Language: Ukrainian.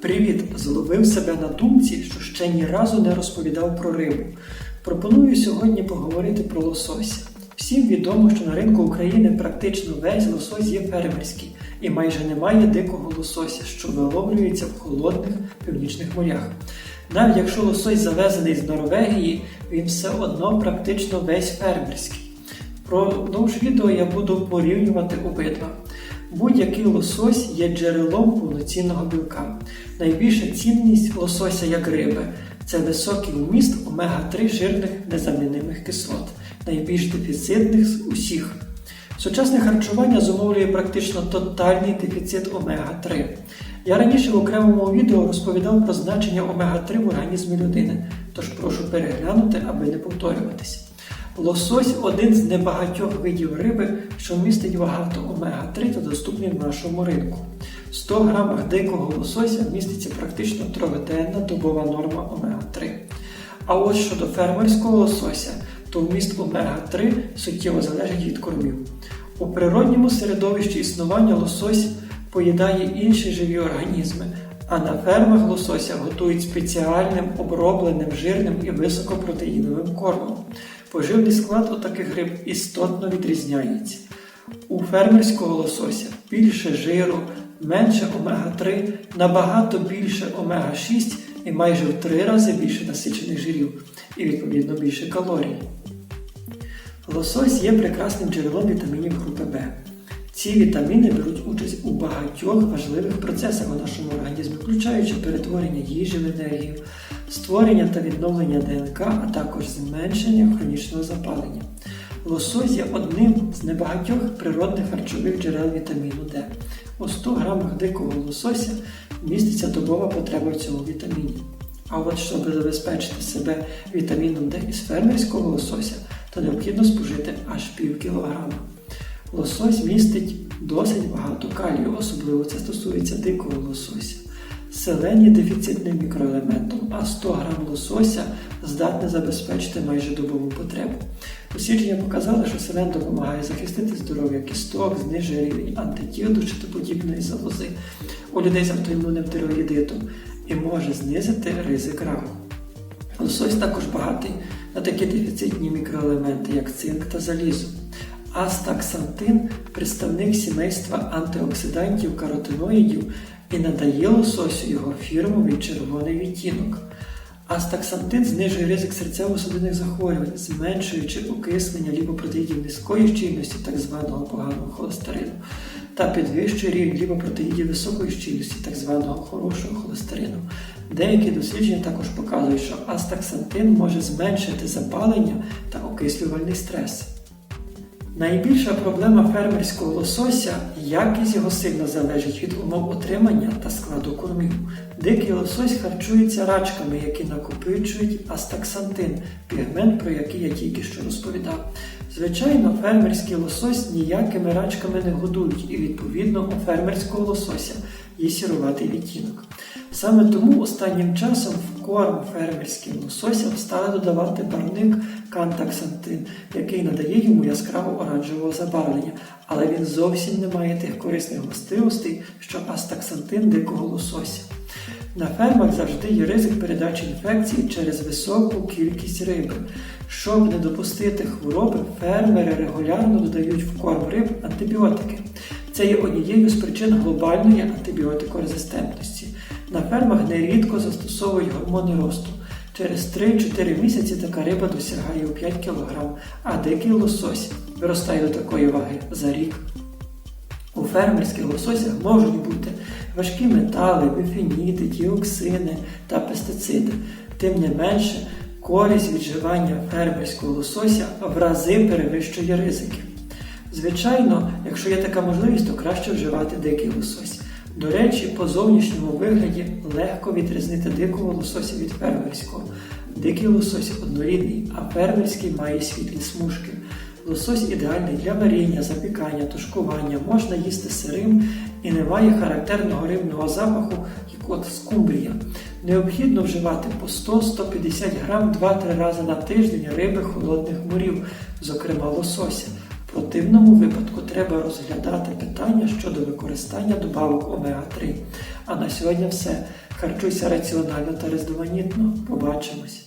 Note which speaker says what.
Speaker 1: Привіт! Зловив себе на думці, що ще ні разу не розповідав про рибу. Пропоную сьогодні поговорити про лосося. Всім відомо, що на ринку України практично весь лосось є фермерський і майже немає дикого лосося, що виловлюється в холодних північних морях. Навіть якщо лосось завезений з Норвегії, він все одно практично весь фермерський. Впродовж відео я буду порівнювати обидва. Будь-який лосось є джерелом повноцінного білка. Найбільша цінність лосося як риби це високий вміст омега-3 жирних незамінимих кислот, найбільш дефіцитних з усіх. Сучасне харчування зумовлює практично тотальний дефіцит омега-3. Я раніше в окремому відео розповідав про значення омега-3 в організмі людини, тож прошу переглянути, аби не повторюватися. Лосось один з небагатьох видів риби, що містить багато омега-3 та доступний в нашому ринку. В 100 грамах дикого лосося міститься практично трьохденна добова норма омега-3. А от щодо фермерського лосося, то вміст омега-3 суттєво залежить від кормів. У природньому середовищі існування лосось поїдає інші живі організми, а на фермах лосося готують спеціальним обробленим жирним і високопротеїновим кормом. Поживний склад у таких риб істотно відрізняється. У фермерського лосося більше жиру, менше омега-3, набагато більше омега-6 і майже в три рази більше насичених жирів і відповідно більше калорій. Лосось є прекрасним джерелом вітамінів групи В. Ці вітаміни беруть участь у багатьох важливих процесах у нашому організмі, включаючи перетворення їжі в енергію, створення та відновлення ДНК, а також зменшення хронічного запалення. Лосось є одним з небагатьох природних харчових джерел вітаміну Д. У 100 грамах дикого лосося міститься добова потреба в цьому вітаміні. А от щоб забезпечити себе вітаміном Д із фермерського лосося, то необхідно спожити аж пів кілограма. Лосось містить досить багато калію, особливо це стосується дикого лосося. Селен є дефіцитним мікроелементом, а 100 грам лосося здатне забезпечити майже добову потребу. Дослідження показали, що селен допомагає захистити здоров'я кісток, знижує рівень антитіоду чи подібної залози у людей з автоімунним тироїдитом і може знизити ризик раку. Лосось також багатий на такі дефіцитні мікроелементи, як цинк та залізо. Астаксантин представник сімейства антиоксидантів каротиноїдів і надає лососю його фірмовий червоний відтінок. Астаксантин знижує ризик серцево-судинних захворювань, зменшуючи окислення ліпопротеїдів низької щільності, так званого поганого холестерину, та підвищує рівень ліпопротеїдів високої щільності, так званого хорошого холестерину. Деякі дослідження також показують, що астаксантин може зменшити запалення та окислювальний стрес. Найбільша проблема фермерського лосося якість його сильно залежить від умов отримання та складу кормів. Дикий лосось харчується рачками, які накопичують астаксантин, пігмент, про який я тільки що розповідав. Звичайно, фермерський лосось ніякими рачками не годують, і відповідно у фермерського лосося є сіруватий відтінок. Саме тому останнім часом в корм фермерським лососям стали додавати барвник кантаксантин, який надає йому яскраво оранжевого забарвлення, але він зовсім не має тих корисних властивостей, що астаксантин дикого лосося. На фермах завжди є ризик передачі інфекцій через високу кількість риби. Щоб не допустити хвороби, фермери регулярно додають в корм риб антибіотики. Це є однією з причин глобальної антибіотикорезистентності. На фермах нерідко застосовують гормони росту. Через 3-4 місяці така риба досягає у 5 кг, а дикий лосось виростає до такої ваги за рік. У фермерських лососях можуть бути важкі метали, бифеніди, діоксини та пестициди. Тим не менше, користь від вживання фермерського лосося в рази перевищує ризики. Звичайно, якщо є така можливість, то краще вживати дикий лосось. До речі, по зовнішньому вигляді легко відрізнити дикого лосося від фермерського. Дикий лосось однорідний, а фермерський має світлі смужки. Лосось ідеальний для варіння, запікання, тушкування, можна їсти сирим і не має характерного рибного запаху, як от скумбрія. Необхідно вживати по 100-150 грам 2-3 рази на тиждень риби холодних морів, зокрема лосося. В противному випадку треба розглядати питання щодо використання добавок омега-3. А на сьогодні все. Харчуйся раціонально та різноманітно. Побачимось!